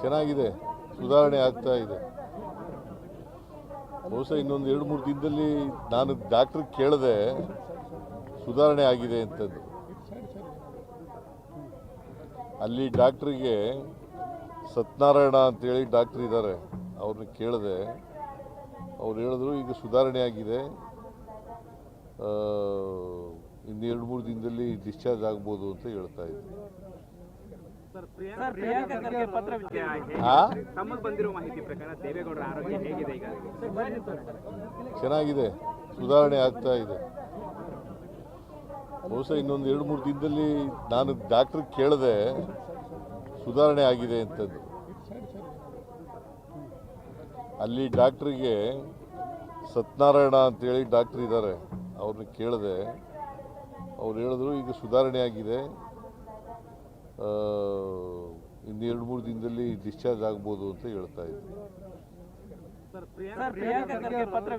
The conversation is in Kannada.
ಚೆನ್ನಾಗಿದೆ. ಸುಧಾರಣೆ ಆಗ್ತಾ ಇದೆ. ಬಹುಶಃ ಇನ್ನೊಂದು ಎರಡು ಮೂರು ದಿನದಲ್ಲಿ ನಾನು ಡಾಕ್ಟರ್ ಕೇಳಿದೆ ಸುಧಾರಣೆ ಆಗಿದೆ ಅಂತಂದು ಅಲ್ಲಿ ಡಾಕ್ಟ್ರಿಗೆ ಸತ್ಯನಾರಾಯಣ ಅಂತೇಳಿ ಡಾಕ್ಟ್ರ್ ಇದ್ದಾರೆ. ಅವ್ರನ್ನ ಕೇಳಿದೆ ಅವ್ರು ಹೇಳಿದ್ರು ಈಗ ಸುಧಾರಣೆ ಆಗಿದೆ. ಎರಡು ಮೂರು ದಿನದಲ್ಲಿ ಡಿಸ್ಚಾರ್ಜ್ ಆಗ್ಬೋದು ಅಂತ ಹೇಳ್ತಾ ಇದ್ರು ಪ್ರಿಯಾಂಕಾ ಖರ್ಗೆ ಪತ್ರ ಆ? ತಮಗೆ ಬಂದಿರೋ ಮಾಹಿತಿ ಪ್ರಕಾರ ದೇವೇಗೌಡರ ಆರೋಗ್ಯ ಹೇಗಿದೆ ಈಗ? ಚೆನ್ನಾಗಿದೆ. ಸುಧಾರಣೆ ಆಗ್ತಾ ಇದೆ. ಬಹುಶಃ ಇನ್ನೊಂದು ಎರಡು ಮೂರು ದಿನದಲ್ಲಿ ನಾನು ಡಾಕ್ಟರ್ ಕೇಳಿದೆ ಸುಧಾರಣೆ ಆಗಿದೆ ಅಂತದ್ದು. ಅಲ್ಲಿ ಡಾಕ್ಟ್ರಿಗೆ ಸತ್ಯನಾರಾಯಣ ಅಂತೇಳಿ ಡಾಕ್ಟ್ರ್ ಇದ್ದಾರೆ. ಅವ್ರನ್ನ ಕೇಳಿದೆ ಅವ್ರು ಹೇಳಿದ್ರು ಈಗ ಸುಧಾರಣೆ ಆಗಿದೆ. ಆ, ಇನ್ನು ಎರಡು ಮೂರು ದಿನದಲ್ಲಿ ಡಿಸ್ಚಾರ್ಜ್ ಆಗ್ಬೋದು ಅಂತ ಹೇಳ್ತಾ ಇದ್ರು. ಪ್ರಿಯಾಂಕಾ ಖರ್ಗೆ ಪತ್ರ